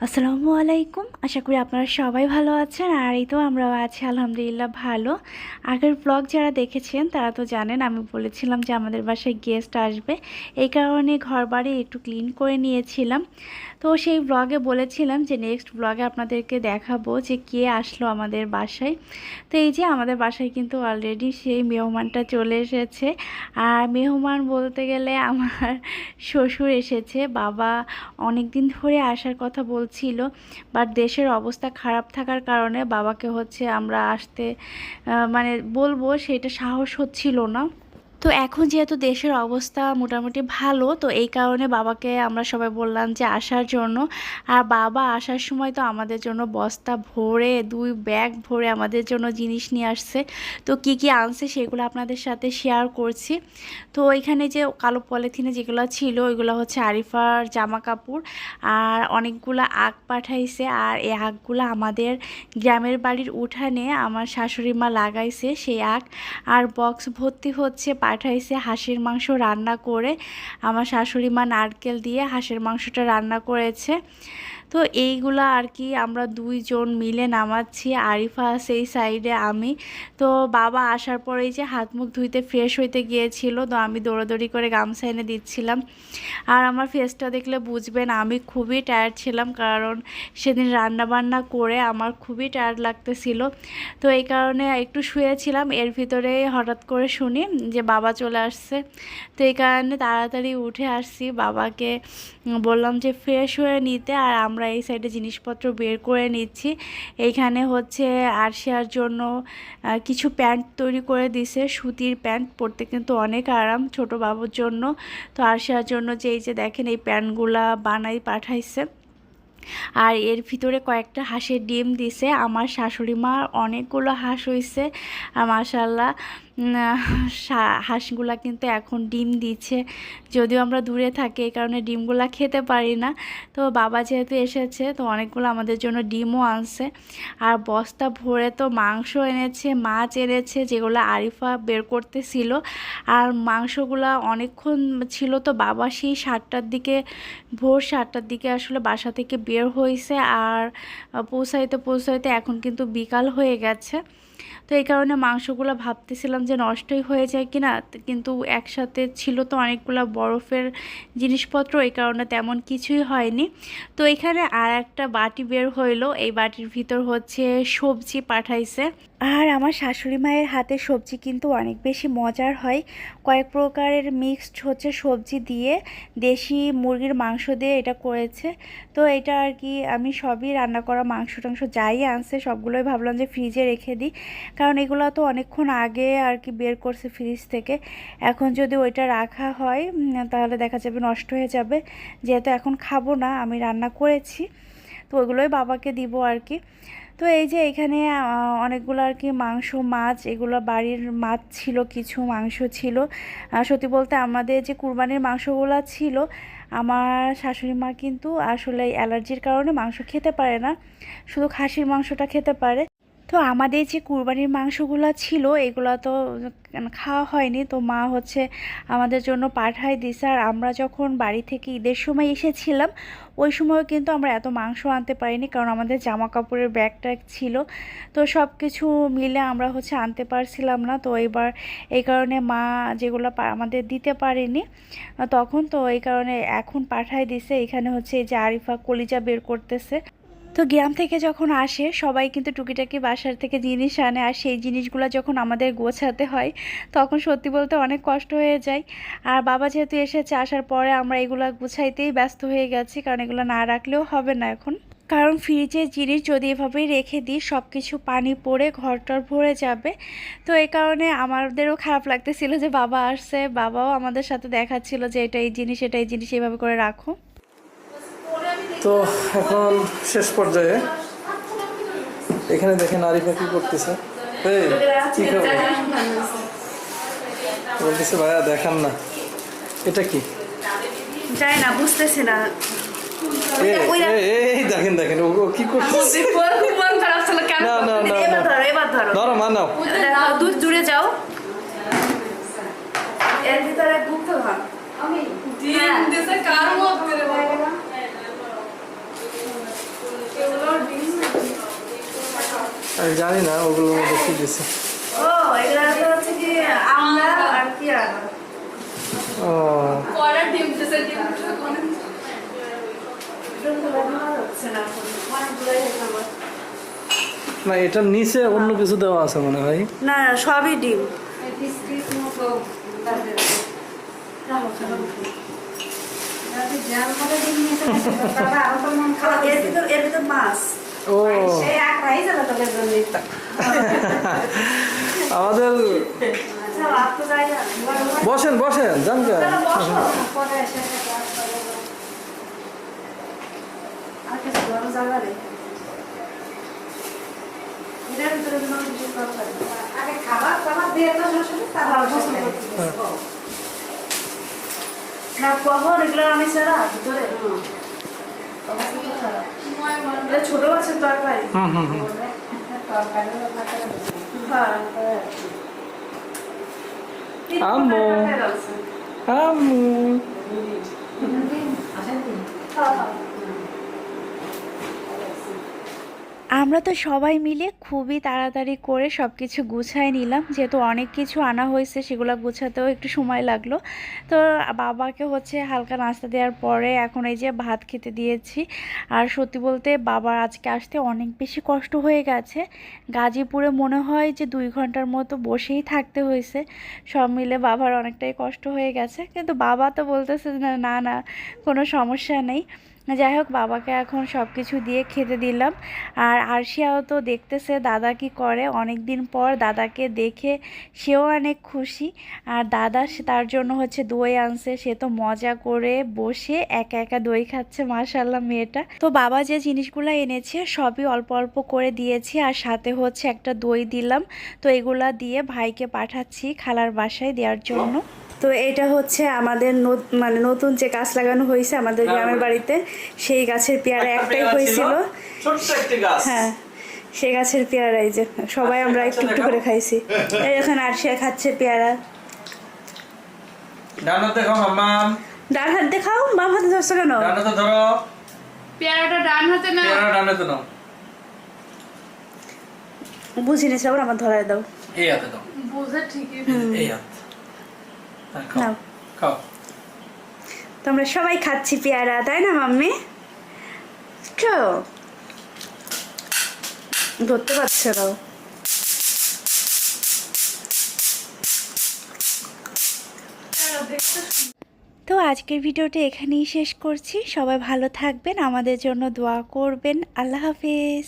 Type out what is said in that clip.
আসসালামু আলাইকুম। আশা করি আপনারা সবাই ভালো আছেন। আর এই তো আমরাও আছি, আলহামদুলিল্লাহ, ভালো। আগের ব্লগ যারা দেখেছেন, তারা তো জানেন আমি বলেছিলাম যে আমাদের বাসায় গেস্ট আসবে। এই কারণে ঘর বাড়ি একটু ক্লিন করে নিয়েছিলাম। তো সেই ব্লগে বলেছিলাম যে নেক্সট ব্লগে আপনাদেরকে দেখাবো যে কে আসলো আমাদের বাসায়। তো এই যে আমাদের বাসায় কিন্তু অলরেডি সেই মেহমানটা চলে এসেছে। আর মেহমান বলতে গেলে আমার শ্বশুর এসেছে। বাবা অনেক দিন ধরে আসার কথা বলছিল বাট দেশের অবস্থা খারাপ থাকার কারণে বাবাকে হচ্ছে আমরা আসতে মানে বলব সেটা সাহস হচ্ছিল না। তো এখন যেহেতু দেশের অবস্থা মোটামুটি ভালো, তো এই কারণে বাবাকে আমরা সবাই বললাম যে আসার জন্য। আর বাবা আসার সময় তো আমাদের জন্য বস্তা ভরে, দুই ব্যাগ ভরে আমাদের জন্য জিনিস নিয়ে আসছে। তো কি কি আনছে সেগুলো আপনাদের সাথে শেয়ার করছি। তো এখানে যে কালো পলিথিনে যেগুলো ছিল, ওইগুলো হচ্ছে আরিফার জামা কাপড় আর অনেকগুলো আগ পাঠাইছে। আর এই আগগুলো আমাদের গ্রামের বাড়ির উঠানে আমার শাশুড়ি মা লাগাইছে সেই আগ আর বক্স ভর্তি হচ্ছে পাঠাইছে হাঁসের মাংস রান্না করে। আমার শাশুড়ি মা নারকেল দিয়ে হাঁসের মাংসটা রান্না করেছে। তো এইগুলা আর কি আমরা দুইজন মিলে নামাচ্ছি। আরিফা সেই সাইডে আমি। তো বাবা আসার পরেই যে হাত মুখ ধুইতে ফ্রেশ হইতে গিয়েছিল, তো আমি দৌড়াদৌড়ি করে গামছা এনে দিচ্ছিলাম। আর আমার ফেসটা দেখলে বুঝবেন, আমি খুবই টায়ার্ড ছিলাম কারণ সেদিন রান্না বান্না করে আমার খুবই টায়ার্ড লাগতেছিল। তো এই কারণে একটু শুয়েছিলাম, এর ভিতরে হঠাৎ করে শুনি যে বাবা চলে আসছে। তো এই কারণে তাড়াতাড়ি উঠে আসছি বাবাকে। বললাম যে ফ্রেশ হয়ে নিতে। আর আমরা এই সাইডে জিনিসপত্র বের করে নিচ্ছি। এইখানে হচ্ছে আরশিয়ার জন্য কিছু প্যান্ট তৈরি করে দিছে, সুতির প্যান্ট পরতে কিন্তু অনেক আরাম ছোট বাবুর জন্য। তো আরশিয়ার জন্য যে এই যে দেখেন এই প্যান্টগুলা বানাই পাঠাইছে। আর এর ভিতরে কয়েকটা হাঁসের ডিম দিছে। আমার শাশুড়ি মা অনেকগুলো হাঁস আর মাশাল্লাহ হাঁসগুলা কিন্তু এখন ডিম দিচ্ছে। যদিও আমরা দূরে থাকি, এই কারণে ডিমগুলা খেতে পারি না। তো বাবা যেহেতু এসেছে, তো অনেকগুলো আমাদের জন্য ডিমও আনছে। আর বস্তা ভরে তো মাংস এনেছে, মাছ এনেছে, যেগুলো আরিফা বের করতেছিল। আর মাংসগুলা অনেকক্ষণ ছিল তো বাবা সেই সাতটার দিকে, ভোর সাতটার দিকে আসলে বাসা থেকে বের হয়েছে আর পৌঁছাইতে পৌঁছাইতে এখন কিন্তু বিকাল হয়ে গেছে। তো এই কারণে মাংসগুলো ভাবতেছিলাম যে নষ্টই হয়ে যায় কিনা তো কিন্তু একসাথে ছিল তো অনেকগুলো বরফের জিনিসপত্র, এই কারণে তেমন কিছুই হয়নি। তো এখানে আর একটা বাটি বের হইল, এই বাটির ভিতর হচ্ছে সবজি পাঠাইছে। আর আমার শাশুড়ি মায়ের হাতে সবজি কিন্তু অনেক বেশি মজার হয়। কয়েক প্রকারের মিক্সড হচ্ছে সবজি দিয়ে দেশি মুরগির মাংস দিয়ে এটা করেছে। তো এটা আর কি আমি সবই রান্না করা মাংস টাংস যাই আনছে, সবগুলোই ভাবলাম যে ফ্রিজে রেখে দিই। কারণ এগুলো তো অনেকক্ষণ আগে আর কি বের করছে ফ্রিজ থেকে। এখন যদি ওইটা রাখা হয় তাহলে দেখা যাবে নষ্ট হয়ে যাবে। যেহেতু এখন খাব না, আমি রান্না করেছি, তো ওইগুলোই বাবাকে দিব আর কি। তো এই যে এখানে অনেকগুলো আর কি মাংস, মাছ, এগুলো বাড়ির মাছ ছিল, কিছু মাংস ছিল। সত্যি বলতে আমাদের যে কুরবানির মাংসগুলো ছিল, আমার শাশুড়ি মা কিন্তু আসলে অ্যালার্জির কারণে মাংস খেতে পারে না। শুধু খাসির মাংসটা খেতে পারে। তো আমাদের যে কুরবানির মাংসগুলো ছিল, এগুলো তো খাওয়া হয়নি। তো মা হচ্ছে আমাদের জন্য পাঠায় দিছে। আর আমরা যখন বাড়ি থেকে ঈদের সময় এসেছিলাম, ওই সময়ও কিন্তু আমরা এত মাংস আনতে পারিনি, কারণ আমাদের জামা কাপড়ের ব্যাগ ট্যাগ ছিল। তো সব কিছু মিলে আমরা হচ্ছে আনতে পারছিলাম না। তো এবার এই কারণে মা যেগুলো আমাদের দিতে পারেনি, তখন তো এই কারণে এখন পাঠায় দিছে। এখানে হচ্ছে এই যে আরিফা কলিজা বের করতেছে। তো গ্রাম থেকে যখন আসে, সবাই কিন্তু টুকিটাকি বাসার থেকে জিনিস আনে আর সেই জিনিসগুলো যখন আমাদের গোছাতে হয়, তখন সত্যি বলতে অনেক কষ্ট হয়ে যায়। আর বাবা যেহেতু এসেছে, আসার পরে আমরা এগুলো গুছাইতেই ব্যস্ত হয়ে গেছি, কারণ এগুলো না রাখলেও হবে না এখন। কারণ ফ্রিজের জিনিস যদি এভাবেই রেখে দিই সব কিছু পানি পড়ে ঘরটর ভরে যাবে। তো এই কারণে আমাদেরও খারাপ লাগতেছিল যে বাবা আসছে, বাবাও আমাদের সাথে দেখাচ্ছিল যে এটা এই জিনিস, এটা এই জিনিস এইভাবে করে রাখো। তো এখন শেষ পর্যায়ে এখানে দেখেন আরিফা কি করতেছে। এই কি খবর? বলতেছে ভাইয়া দেখান না। এটা কি? যাই না বুঝতেছি না। এই, এই, এই দেখেন দেখেন ও কি করতেছে? না না না না। ধরো এবার ধরো। ধরো মানাও। দেখো, দূর দূরে যাও। এর ভিতরে গুপ্ত ভাগ। দিন দেশে কার মধ্যে রে বাবা আমি জানি না ওগুলো মধ্যে কি দিছে। না, এটার নিচে অন্য কিছু দেওয়া আছে মনে হয়। না, সবই ডিম। আমাদের বসেন বসেন জান কে পরে এসে ক্লাস করে না কখন এগুলো আমি ছাড়া ভিতরে। ছোট আছে তরকারি। হুম হুম হুম। আমরা তো সবাই মিলে খুবই তাড়াতাড়ি করে সব কিছু গুছায় নিলাম। যেহেতু অনেক কিছু আনা হয়েছে, সেগুলো গুছাতেও একটু সময় লাগল। তো বাবাকে হচ্ছে হালকা নাস্তা দেওয়ার পরে এখন এই যে ভাত খেতে দিয়েছি। আর সত্যি বলতে বাবার আজকে আসতে অনেক বেশি কষ্ট হয়ে গেছে। গাজীপুরে মনে হয় যে দুই ঘণ্টার মতো বসেই থাকতে হয়েছে। সব মিলে বাবার অনেকটাই কষ্ট হয়ে গেছে। কিন্তু বাবা তো বলতেছে না না, কোনো সমস্যা নেই। যাই হোক, বাবাকে এখন সব কিছু দিয়ে খেতে দিলাম। আর আরশিয়াও তো দেখতেছে দাদা কি করে। অনেক দিন পর দাদাকে দেখে সেও অনেক খুশি। আর দাদা তার জন্য হচ্ছে দই আনছে। সে তো মজা করে বসে একা একা দই খাচ্ছে মাশাল্লাহ মেয়েটা। তো বাবা যে জিনিসগুলো এনেছে সবই অল্প অল্প করে দিয়েছি। আর সাথে হচ্ছে একটা দই দিলাম। তো এগুলা দিয়ে ভাইকে পাঠাচ্ছি খালার বাসায় দেওয়ার জন্য। তো এটা হচ্ছে আমাদের মানে নতুন যে গাছ লাগানো হয়েছে আমাদের গ্রামের বাড়িতে সেই গাছের পেয়ারা একটাই হয়েছিল। ছোট্ট একটি গাছ। হ্যাঁ সেই গাছের পেয়ারা এই যে সবাই আমরা একটু একটু করে খাইছি। এই এখানে আরশিয়া খাচ্ছে পেয়ারা। ডানা দেখো মাম্মা ডান হাত দেখাও বাম হাতে ধরছো কেন? ধরো। পেয়ারাটা ডান হাতে না পেয়ারা ডানাতে নাও। বুঝিনি সব আমার ধরায় দাও। এই হাতে দাও। বুঝে ঠিকই। এই হাত। হ্যাঁ, নাও। খাও। তোমরা সবাই খাচ্ছি পেয়ারা তাই না মাম্মি? খাও ধরতে পারছ না। তো আজকের ভিডিওটা এখানেই শেষ করছি। সবাই ভালো থাকবেন আমাদের জন্য দোয়া করবেন। আল্লাহ হাফেজ।